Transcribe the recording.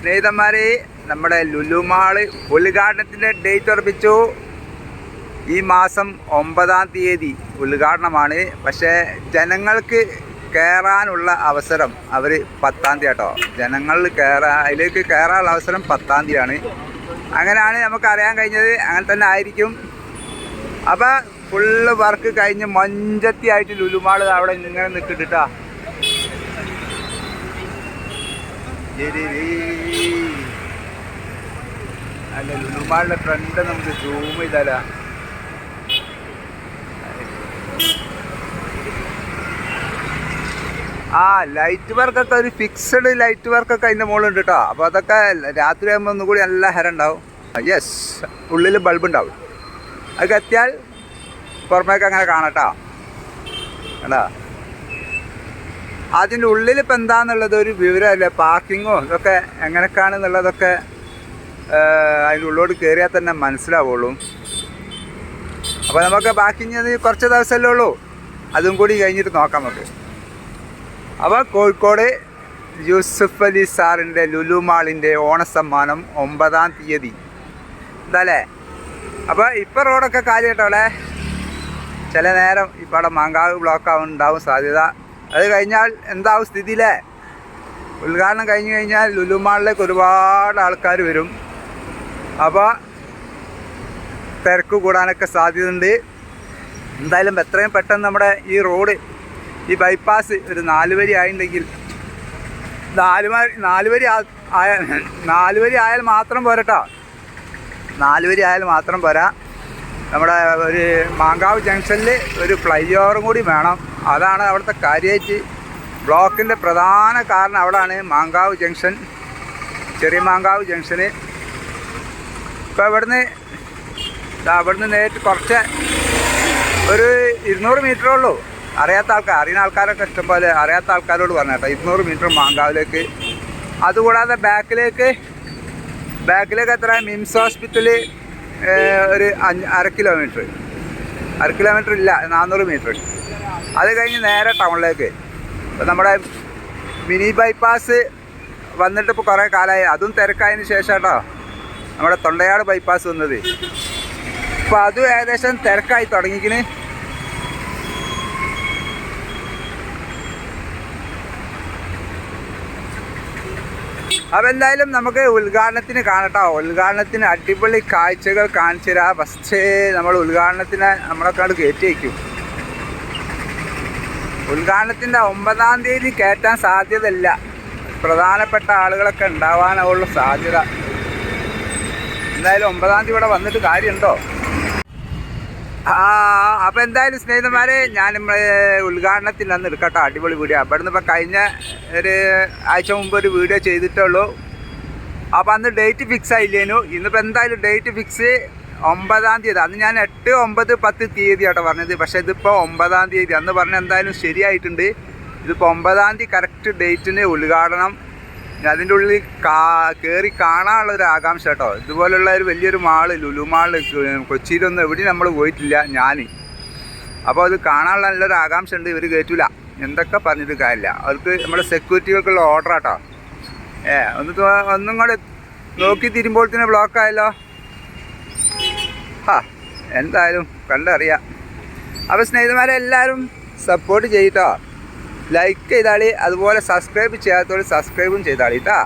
സ്നേഹിതന്മാരെ നമ്മുടെ ലുലുമാൾ ഉദ്ഘാടനത്തിന്റെ ഡേറ്റ് ഉറപ്പിച്ചു. ഈ മാസം ഒമ്പതാം തീയതി ഉദ്ഘാടനമാണ്. പക്ഷേ ജനങ്ങൾക്ക് കയറാനുള്ള അവസരം അവർ പത്താം തീയതി കേട്ടോ ജനങ്ങൾ കയറാ അതിലേക്ക് കയറാനുള്ള അവസരം പത്താം തീയതിയാണ്. അങ്ങനെയാണ് നമുക്ക് അറിയാൻ കഴിഞ്ഞത്. അങ്ങനെ തന്നെ ആയിരിക്കും. അപ്പോൾ ഫുള്ള് വർക്ക് കഴിഞ്ഞ് മഞ്ചത്തിയായിട്ട് ലുലുമാൾ അവിടെ ഇങ്ങനെ അല്ല ലുലുമാളിന്റെ ഫ്രണ്ട് നമുക്ക് സൂം ചെയ്താല. ആ ലൈറ്റ് വർക്കൊക്കെ ഒരു ഫിക്സഡ് ലൈറ്റ് വർക്കൊക്കെ അതിന്റെ മുകളിലുണ്ട് കേട്ടോ. അപ്പോൾ അതൊക്കെ രാത്രി ആകുമ്പോൾ ഒന്നുകൂടി നല്ല ഹരം ഉണ്ടാവും. യെസ് ഉള്ളിൽ ബൾബ് ഉണ്ടാവും. അത് കത്തിയാൽ പുറമേക്ക് അങ്ങനെ കാണട്ടോ കണ്ടാ? അതിന്റെ ഉള്ളിൽ ഇപ്പം എന്താണെന്നുള്ളത് ഒരു വിവരമല്ല പാർക്കിങ്ങോ ഇതൊക്കെ എങ്ങനെക്കാണെന്നുള്ളതൊക്കെ അതിന്റെ ഉള്ളോട് കയറിയാൽ തന്നെ മനസ്സിലാവുള്ളൂ. അപ്പോൾ നമുക്ക് ബാക്കി കുറച്ച് ദിവസമല്ലേ ഉള്ളൂ. അതും കൂടി കഴിഞ്ഞിട്ട് നോക്കാം നമുക്ക്. അപ്പോൾ കോഴിക്കോട് യൂസഫ് അലി സാറിന്റെ ലുലു മാളിന്റെ ഓണസമ്മാനം ഒമ്പതാം തീയതി. എന്താല്ലേ അപ്പോൾ ഇപ്പോൾ റോഡൊക്കെ കാലി കേട്ടോ ചില നേരം ഇപ്പോൾ അവിടെ മാങ്കാവ് ബ്ലോക്ക് ആവുന്നുണ്ടാവും സാധ്യത. അത് കഴിഞ്ഞാൽ എന്താവും സ്ഥിതിയിലേ? ഉദ്ഘാടനം കഴിഞ്ഞ് കഴിഞ്ഞാൽ ലുലുമാളിലേക്ക് ഒരുപാട് ആൾക്കാർ വരും. അപ്പോൾ തിരക്ക് കൂടാനൊക്കെ സാധ്യതയുണ്ട്. എന്തായാലും എത്രയും പെട്ടെന്ന് നമ്മുടെ ഈ റോഡ് ഈ ബൈപ്പാസ് ഒരു നാലുവരി ആയിട്ടുണ്ടെങ്കിൽ നാല് വരി നാല് വരി ആയ നാല് വരി ആയാൽ മാത്രം പോരട്ടോ. നാല് വരി ആയാൽ മാത്രം പോരാ. നമ്മുടെ ഒരു മാങ്കാവ് ജംഗ്ഷനിൽ ഒരു ഫ്ലൈ ഓവറും കൂടി വേണം. അതാണ് അവിടുത്തെ കാര്യമായിട്ട് ബ്ലോക്കിന്റെ പ്രധാന കാരണം. അവിടെയാണ് മാങ്കാവ് ജംഗ്ഷൻ ചെറിയ മാങ്കാവ് ജംഗ്ഷന്. ഇപ്പോൾ ഇവിടുന്ന് അവിടുന്ന് നേരിട്ട് കുറച്ച് ഒരു ഇരുന്നൂറ് മീറ്ററേ ഉള്ളൂ. അറിയാത്ത ആൾക്കാർ അറിയുന്ന ആൾക്കാരൊക്കെ ഇഷ്ടംപോലെ അറിയാത്ത ആൾക്കാരോട് പറഞ്ഞു കേട്ടോ ഇരുന്നൂറ് മീറ്റർ മാങ്കാവിലേക്ക്. അതുകൂടാതെ ബാക്കിലേക്ക് ബാക്കിലേക്ക് എത്ര? മിംസ് ഹോസ്പിറ്റൽ ഒരു അര കിലോമീറ്റർ. അര കിലോമീറ്റർ ഇല്ല നാനൂറ് മീറ്റർ. അത് കഴിഞ്ഞ് നേരെ ടൗണിലേക്ക്. നമ്മുടെ മിനി ബൈപ്പാസ് വന്നിട്ട് ഇപ്പോൾ കുറേ കാലമായി അതും തിരക്കായതിന് ശേഷം കേട്ടോ നമ്മുടെ തൊണ്ടയാട് ബൈപ്പാസ് വന്നത്. അപ്പോൾ അതും ഏകദേശം തിരക്കായി തുടങ്ങിക്കിന് അപ്പോൾ എന്തായാലും നമുക്ക് ഉദ്ഘാടനത്തിന് കാണട്ടോ. ഉദ്ഘാടനത്തിന് അടിപൊളി കാഴ്ചകൾ കാണിച്ചു തരാം. ഫസ്റ്റ് നമ്മൾ ഉദ്ഘാടനത്തിന് നമ്മളെക്കാട് കയറ്റി വയ്ക്കും. ഉദ്ഘാടനത്തിന്റെ ഒമ്പതാം തീയതി കയറ്റാൻ സാധ്യതയില്ല. പ്രധാനപ്പെട്ട ആളുകളൊക്കെ ഉണ്ടാവാനുള്ള സാധ്യത. എന്തായാലും ഒമ്പതാം തീയതി ഇവിടെ വന്നിട്ട് കാര്യമുണ്ടോ? ആ അപ്പോൾ എന്തായാലും സ്നേഹിതന്മാരെ ഞാൻ ഉദ്ഘാടനത്തിൽ അന്ന് എടുക്കട്ടോ അടിപൊളി വീഡിയോ. അവിടെ നിന്ന് ഇപ്പോൾ കഴിഞ്ഞ ഒരു ആഴ്ച മുമ്പ് ഒരു വീഡിയോ ചെയ്തിട്ടുള്ളൂ അപ്പോൾ അന്ന് ഡേറ്റ് ഫിക്സ് ആയില്ലേനു. ഇന്നിപ്പോൾ എന്തായാലും ഡേറ്റ് ഫിക്സ് ഒമ്പതാം തീയതി. അന്ന് ഞാൻ എട്ട് ഒമ്പത് പത്ത് തീയതി ആട്ടോ പറഞ്ഞത്. പക്ഷേ ഇതിപ്പോൾ ഒമ്പതാം തീയതി. അന്ന് പറഞ്ഞ എന്തായാലും ശരിയായിട്ടുണ്ട്. ഇതിപ്പോൾ ഒമ്പതാം തീയതി കറക്റ്റ് ഡേറ്റിന് ഉദ്ഘാടനം. അതിന്റെ ഉള്ളിൽ കാ കയറി കാണാനുള്ള ഒരു ആകാംക്ഷ കേട്ടോ. ഇതുപോലുള്ള ഒരു വലിയൊരു മാൾ ലുലു മാൾ കൊച്ചിയിലൊന്നും എവിടെയും നമ്മൾ പോയിട്ടില്ല ഞാൻ അപ്പോൾ അത് കാണാനുള്ള നല്ലൊരു ആകാംക്ഷ ഉണ്ട്. ഇവർ കയറ്റൂല എന്തൊക്കെ പറഞ്ഞിട്ട് കാര്യമില്ല. അവർക്ക് നമ്മുടെ സെക്യൂരിറ്റികൾക്കുള്ള ഓർഡർ ആട്ടോ ഏ ഒന്ന് ഒന്നും കൂടെ നോക്കി തിരുമ്പോൾ ബ്ലോക്ക് ആയല്ലോ. ആ എന്തായാലും കണ്ടറിയാം. അപ്പോൾ സ്നേഹിതന്മാരെ എല്ലാവരും സപ്പോർട്ട് ചെയ്യട്ടോ ലൈക്ക് ചെയ്താളി അതുപോലെ സബ്സ്ക്രൈബ് ചെയ്യാത്തവർ സബ്സ്ക്രൈബും ചെയ്താളി കേട്ടോ